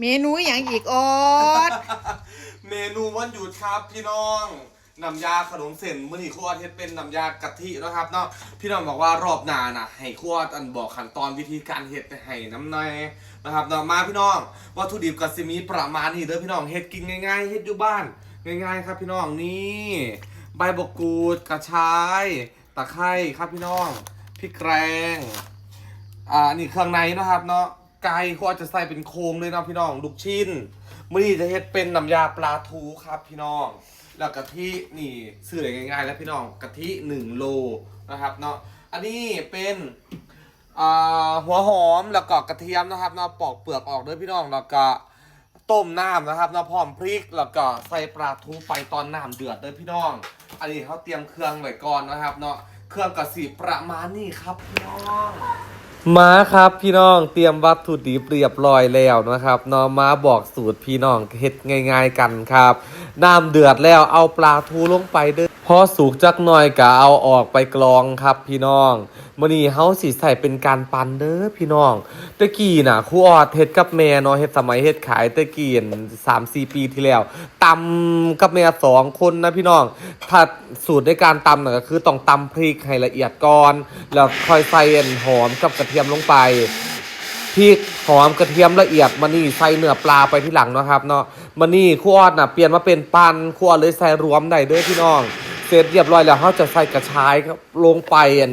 เมนูอย่างอีกออด เมนูวันหยุดครับพี่น้องน้ำยาขนมเส้นมื้อนี้ครัวเฮ็ดเป็นน้ำยากะทินะครับเนาะพี่น้องบอกว่ารอบหน้านะให้ครัวอันบอกขั้นตอนวิธีการเฮ็ดให้น้ำในอยนะครับเนาะมาพี่น้องวัตถุดิบก็สิมีประมาณนี้เด้อพี่น้องเฮ็ดกินง่ายๆเฮ็ดอยู่บ้าน ง่ายๆ ครับพี่น้องนี่ใบบกกูดกระชายตะไคร้ครับพี่น้องพริกแกงอ่านี่เครื่องในนะครับเนาะ ไก่ก็จจะใส่เป็นโครงเลยนะพี่น้องลูกชิ้นมื่อนี้จะเฮ็ดเป็นน้ำยาปลาทูครับพี่น้อง แล้วกะทินี่ซื้อได้ง่าย ๆ แล้วพี่น้องกะทิ1โลนะครับเนาะอันนี้เป็นหัวหอมแล้วก็กระเทียมนะครับเนาะปอกเปลือกออกด้วยพี่น้องแล้วก็ต้มน้ำนะครับเนาะพร้อมพริกแล้วก็ใส่ปลาทูไปตอนน้ำเดือดด้วยพี่น้อง อันนี้เขาเตรียมเครื่องไว้ก่อนนะครับเนาะเครื่องกระสีประมาณนี้ครับพี่น้อง มาครับพี่น้องเตรียมวัตถุดิบเรียบร้อยแล้วนะครับน้องมาบอกสูตรพี่น้องเฮ็ดง่าย ๆกันครับน้ำเดือดแล้วเอาปลาทูลงไปเด้อ พอสุกจักหน่อยก็เอาออกไปกรองครับพี่น้องมื้อนี้เฮาสิใส่เป็นการปั่นเด้อพี่น้องตะกี้น่ะครูออดเฮ็ดกับแม่เนาะเฮ็ดสมัยเฮ็ดขายตะกี้สามสี่ปีที่แล้วตำกับแม่สองคนนะพี่น้อง ถ้าสูตรในการตำน่ะก็คือต้องตำพริกให้ละเอียดก่อน แล้วค่อยใส่หอมกับกระเทียมลงไปพริกหอมกระเทียมละเอียดมานี่ใส่เนื้อปลาไปที่หลังเนาะครับเนาะมานี่ขั้วน่ะเปลี่ยนมาเป็นปันขั้วเลยใส่รวมได้เด้อพี่น้อง เสร็จเรียบร้อยแล้วเขาจะใส่กระชายครับลงไปอัน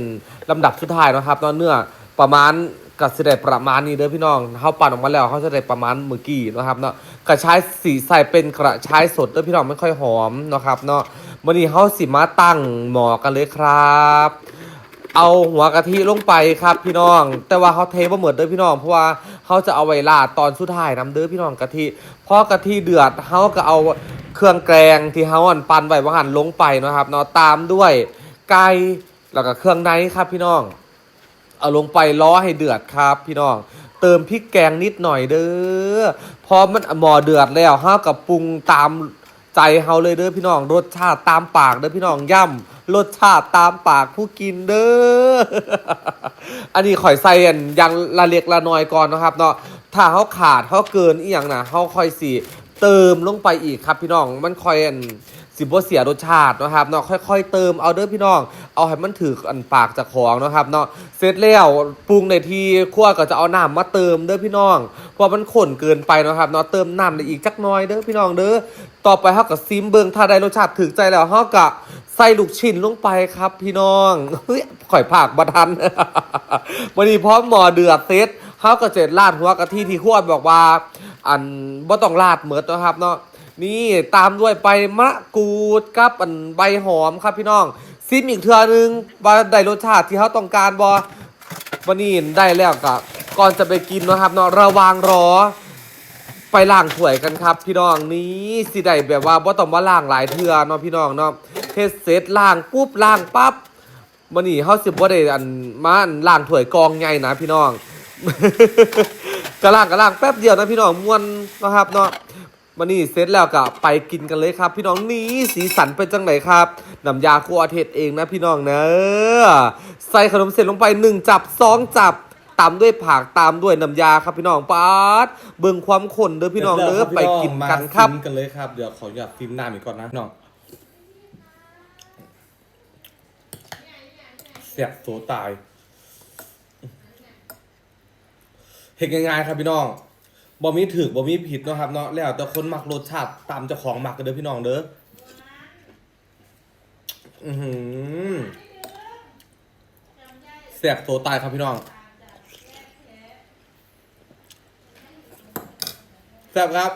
ลำดับสุดท้ายนะครับเนาะเนื้อประมาณก็สิได้ประมาณนี้เด้อพี่น้องเขาปั่นออกมาแล้วเขาจะได้ประมาณเมื่อกี้นะครับเนาะกระชายสีใส่เป็นกระชายสดเด้อพี่น้องไม่ค่อยหอมนะครับเนาะวันนี้เขาสิมาตั้งหมอกันเลยครับ เอาหัวกะทิลงไปครับพี่น้อง แต่ว่าเขาเทว่าเหมือนเด้อพี่น้อง เพราะว่าเขาจะเอาไว้ราดตอนสุดท้ายน้ำเด้อพี่น้องกะทิพอกะทิเดือดเขาก็เอา เครื่องแกงที่เขาอันปั่นไว้ว่าหันลงไปนะครับเนาะตามด้วยไก่แล้วก็เครื่องในครับพี่น้อง เอาลงไปล้อให้เดือดครับ พี่น้อง เติมพริกแกงนิดหน่อยเด้อพอมันหมอเดือดแล้วห้ากับปรุงตามใจเฮาเลยเด้อพี่น้อง รสชาติตามปากเด้อพี่น้องย่ำรสชาติตามปากผู้กินเด้ออันนี้ข่อยใส่อันยังละเล็กละน้อยก่อนนะครับเนาะถ้าเขาขาดเขาเกินอีหยังนะเขาค่อยสิ เติมลงไปอีกครับพี่น้องมันค่อยอันสิบ่เสียรสชาตินะครับเนาะค่อย ๆ เติมเอาเด้อพี่น้อง เอาให้มันถืออันปากจากของนะครับเนาะเสร็จแล้วปรุงในทีคั่วก็จะเอาน้ำมาเติมเด้อพี่น้องเพราะมันข้นเกินไปนะครับเนาะเติมน้ำในอีกจักน้อยเด้อพี่น้องเด้อต่อไปเฮาก็ซิมเบิ่งถ้าได้รสชาติถึกใจแล้วเฮาก็ใส่ลูกชิ้นลงไปครับ พี่น้องเฮ้ยข่อยผากบ่ทันวันนี้พร้อมหมอเดือดเสร็จเฮาก็เสร็จราดหัวกะทิที่คั่วบอกว่า อันบ่ต้องราดเหมือดนะครับเนาะนี่ตามด้วยใบมะกรูดกับอันใบหอมครับพี่น้องซิมอีกเทื่อนึงว่าได้รสชาติที่เขาต้องการบอวันนี้ได้แล้วก็ก่อนจะไปกินนะครับเนาะระวังรอ ไปล้างถ้วยกันครับ พี่น้องนี่สิได้แบบว่าบ่ต้องมาล้างหลายเทื่อเนาะพี่น้องเนาะเฮ็ดเสร็จล้างปุ๊บล้างปั๊บวันนี้เฮาสิบ่ได้อันมาอันล้างถ้วยกองใหญ่นะพี่น้อง ก็ล้างก็ล้างแป๊บเดียวนะพี่น้องม่วนนะครับเนาะมานี่เสร็จแล้วก็ไปกินกันเลยครับ พี่น้องนี่สีสันเป็นจังไหนครับน้ำยาครัวเทศเองนะพี่น้องเนอะใส่ขนมเสร็จลงไปหนึ่งจับสองจับตามด้วยผักตามด้วยน้ำยาครับพี่น้องป๊าดเบิ่งความข้นเด้อพี่น้องเด้อไปกินกันครับมาซิมกันเลยครับเดี๋ยวขออยากฟิล์มน้ำอีกก่อนนะพี่น้องเสียบโซตาย เห็นง่ายๆครับพี่น้องบ่มีถึกบ่มีผิดเนาะครับเนาะแล้วแต่คนมักรสชาติตามเจ้าของมักกันเด้อพี่น้องเด้ออือหือเสียบโซตายครับพี่น้องแสบครับ